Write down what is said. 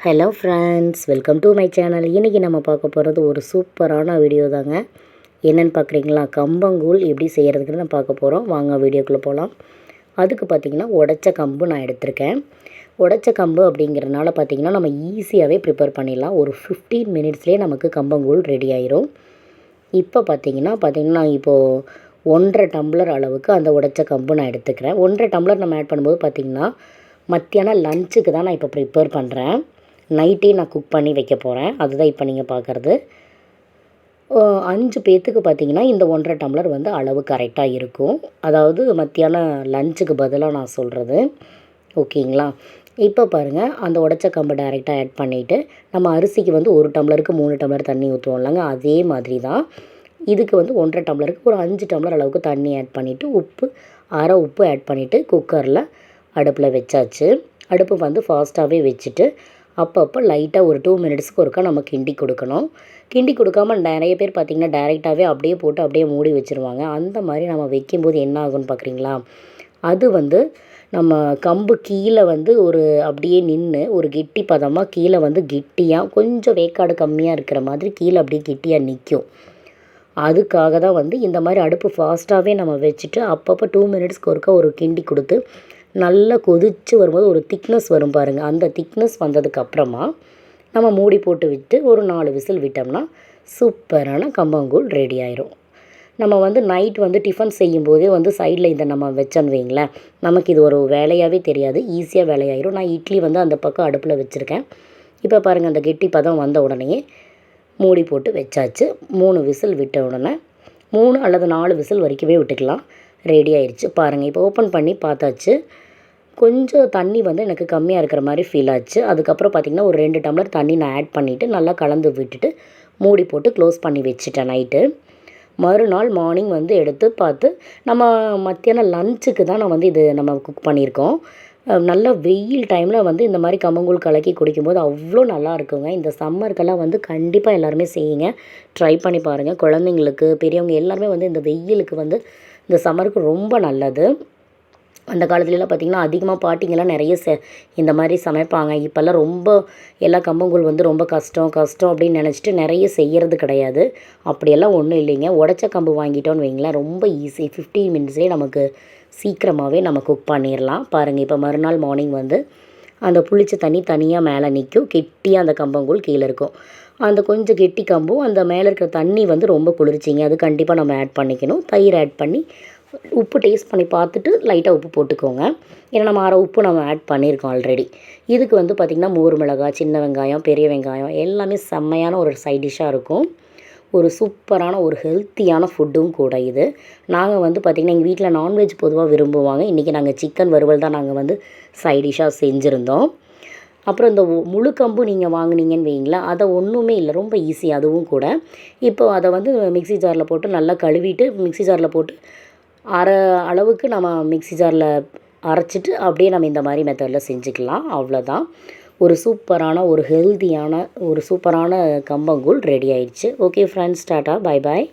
Hello friends welcome to my channel இன்றைக்கி நம்ம பார்க்க போகிறது ஒரு சூப்பரான வீடியோ தாங்க. என்னென்னு பார்க்குறீங்களா? கம்பங்கூழ் எப்படி செய்கிறதுக்குன்னு நான் பார்க்க போகிறோம் வாங்க வீடியோக்குள்ளே போகலாம் அதுக்கு பார்த்திங்கன்னா உடச்ச கம்பு நான் எடுத்திருக்கேன். உடச்ச கம்பு அப்படிங்கிறனால பார்த்திங்கன்னா நம்ம ஈஸியாகவே ப்ரிப்பேர் பண்ணிடலாம். ஒரு ஃபிஃப்டீன் மினிட்ஸ்லேயே நமக்கு கம்பங்கூழ் ரெடி ஆயிரும். இப்போ பார்த்திங்கன்னா பார்த்திங்கன்னா இப்போது ஒன்றரை டம்ளர் அளவுக்கு அந்த உடச்ச கம்பு நான் எடுத்துக்கிறேன். ஒன்றரை டம்ளர் நம்ம ஆட் பண்ணும்போது பார்த்திங்கன்னா மத்தியானம் லஞ்சுக்கு தான் நான் இப்போ ப்ரிப்பேர் பண்ணுறேன் நைட்டே நான் குக் பண்ணி வைக்க போகிறேன் அதுதான் இப்போ நீங்கள் பார்க்குறது அஞ்சு பேர்த்துக்கு பார்த்தீங்கன்னா இந்த ஒன்றரை டம்ளர் வந்து அளவு கரெக்டாக இருக்கும். அதாவது மத்தியானம் லஞ்சுக்கு பதிலாக நான் சொல்கிறது ஓகேங்களா? இப்போ பாருங்கள் அந்த உடச்ச கம்பை டைரெக்டாக ஆட் பண்ணிவிட்டு நம்ம அரிசிக்கு வந்து ஒரு டம்ளருக்கு மூணு டம்ளர் தண்ணி ஊற்றுவோம் இல்லைங்க? அதே மாதிரி தான் இதுக்கு வந்து ஒன்றரை டம்ளருக்கு ஒரு அஞ்சு டம்ளர் அளவுக்கு தண்ணி ஆட் பண்ணிவிட்டு உப்பு அரை உப்பு ஆட் பண்ணிவிட்டு குக்கரில் அடுப்பில் வச்சாச்சு. அடுப்பு வந்து ஃபாஸ்ட்டாகவே வச்சுட்டு அப்பப்போ லைட்டாக ஒரு டூ மினிட்ஸ்க்கு ஒருக்கா நம்ம கிண்டி கொடுக்கணும். கிண்டி கொடுக்காம நிறைய பேர் பார்த்திங்கன்னா டைரெக்டாகவே அப்படியே போட்டு அப்படியே மூடி வச்சுருவாங்க. அந்த மாதிரி நம்ம வைக்கும்போது என்ன ஆகும்னு பார்க்குறீங்களா? அது வந்து நம்ம கம்பு கீழே வந்து ஒரு அப்படியே நின்று ஒரு கெட்டி பதமாக கீழே வந்து கெட்டியாக கொஞ்சம் வேக்காடு கம்மியாக இருக்கிற மாதிரி கீழே அப்படியே கெட்டியாக நிற்கும் அதுக்காக தான் வந்து இந்த மாதிரி அடுப்பு ஃபாஸ்ட்டாகவே நம்ம வச்சுட்டு அப்பப்போ டூ மினிட்ஸ்க்கு ஒருக்கா ஒரு கிண்டி கொடுத்து நல்லா கொதித்து வரும்போது ஒரு திக்னஸ் வரும் பாருங்கள் அந்த திக்னஸ் வந்ததுக்கப்புறமா நம்ம மூடி போட்டு விட்டு ஒரு நாலு விசில் விட்டோம்னா சூப்பரான கம்பங்கூழ் ரெடி ஆயிரும். நம்ம வந்து நைட் வந்து டிஃபன் செய்யும்போதே வந்து சைடில் இதை நம்ம வச்சோன்னு வைங்களேன் நமக்கு இது ஒரு வேலையாகவே தெரியாது. ஈஸியாக வேலையாயிரும். நான் இட்லி வந்து அந்த பக்கம் அடுப்பில் வச்சுருக்கேன். இப்போ பாருங்கள் அந்த கெட்டி பதம் வந்த உடனே மூடி போட்டு வச்சாச்சு. மூணு விசில் விட்ட உடனே மூணு அல்லது நாலு விசில் வரைக்குமே விட்டுக்கலாம். ரெடி ஆயிடுச்சு பாருங்கள் இப்போ ஓப்பன் பண்ணி பார்த்தாச்சு. கொஞ்சம் தண்ணி வந்து எனக்கு கம்மியாக இருக்கிற மாதிரி ஃபீல் ஆச்சு. அதுக்கப்புறம் பார்த்திங்கன்னா ஒரு ரெண்டு டம்ளர் தண்ணி நான் ஆட் பண்ணிவிட்டு நல்லா கலந்து விட்டுட்டு மூடி போட்டு க்ளோஸ் பண்ணி வச்சுட்டேன் நைட்டு மறுநாள் மார்னிங் வந்து எடுத்து பார்த்து நம்ம மத்தியானம் லஞ்சுக்கு தான் நான் வந்து இது நம்ம குக் பண்ணியிருக்கோம். நல்ல வெயில் டைமில் வந்து இந்த மாதிரி கம்மங்கூழ் கலக்கி குடிக்கும்போது அவ்வளோ நல்லா இருக்குங்க. இந்த சம்மருக்கெல்லாம் வந்து கண்டிப்பாக எல்லாருமே செய்யுங்க. ட்ரை பண்ணி பாருங்கள் குழந்தைங்களுக்கு பெரியவங்க எல்லாருமே வந்து இந்த வெயிலுக்கு வந்து இந்த சம்மருக்கு ரொம்ப நல்லது. அந்த காலத்துலலாம் பார்த்திங்கன்னா அதிகமாக பாட்டிங்கெல்லாம் நிறைய செ இந்த மாதிரி சமைப்பாங்க. இப்போல்லாம் ரொம்ப எல்லா கம்பங்கூழ் வந்து ரொம்ப கஷ்டம் கஷ்டம் அப்படின்னு நினச்சிட்டு நிறைய செய்கிறது கிடையாது. அப்படியெல்லாம் ஒன்றும் இல்லைங்க. உடச்ச கம்பு வாங்கிட்டோன்னு வைங்களேன் ரொம்ப ஈஸி ஃபிஃப்டீன் மினிட்ஸே நமக்கு சீக்கிரமாகவே நம்ம குக் பண்ணிடலாம். பாருங்கள் இப்போ மறுநாள் மார்னிங் வந்து அந்த புளிச்ச தண்ணி தனியாக மேலே நிற்கும். கெட்டியாக அந்த கம்பங்கூழ் கீழே இருக்கும். அந்த கொஞ்சம் கெட்டி கம்பும் அந்த மேலே இருக்கிற தண்ணி வந்து ரொம்ப குளிர்ச்சிங்க. அது கண்டிப்பாக நம்ம ஆட் பண்ணிக்கணும். தயிர் ஆட் பண்ணி உப்பு டேஸ்ட் பண்ணி பார்த்துட்டு லைட்டாக உப்பு போட்டுக்கோங்க. ஏன்னா நம்ம அரை உப்பு நம்ம ஆட் பண்ணியிருக்கோம் ஆல்ரெடி இதுக்கு வந்து பார்த்திங்கன்னா மோர் மிளகாய் சின்ன வெங்காயம் பெரிய வெங்காயம் எல்லாமே செம்மையான ஒரு சைட் டிஷ்ஷாக இருக்கும். ஒரு சூப்பரான ஒரு ஹெல்த்தியான ஃபுட்டும் கூட இது. நாங்கள் வந்து பார்த்திங்கன்னா எங்கள் வீட்டில் நான்வெஜ் பொதுவாக விரும்புவாங்க. இன்றைக்கி நாங்கள் சிக்கன் வறுவல் தான் நாங்கள் வந்து சைட் டிஷ்ஷாக செஞ்சுருந்தோம். அப்புறம் இந்த முழு கம்பு நீங்கள் வாங்கினீங்கன்னு வைங்களேன் அதை ஒன்றுமே இல்லை. ரொம்ப ஈஸி அதுவும் கூட. இப்போ அதை வந்து மிக்சி ஜாரில் போட்டு நல்லா கழுவிட்டு மிக்சி ஜாரில் போட்டு அரை அளவுக்கு நம்ம மிக்சி ஜாரில் அரைச்சிட்டு அப்படியே நம்ம இந்த மாதிரி மெத்தடில் செஞ்சுக்கலாம். அவ்வளோதான் ஒரு சூப்பரான ஒரு ஹெல்த்தியான ஒரு சூப்பரான கம்பங்கூழ் ரெடி ஆயிடுச்சு. Okay friends tata. Bye bye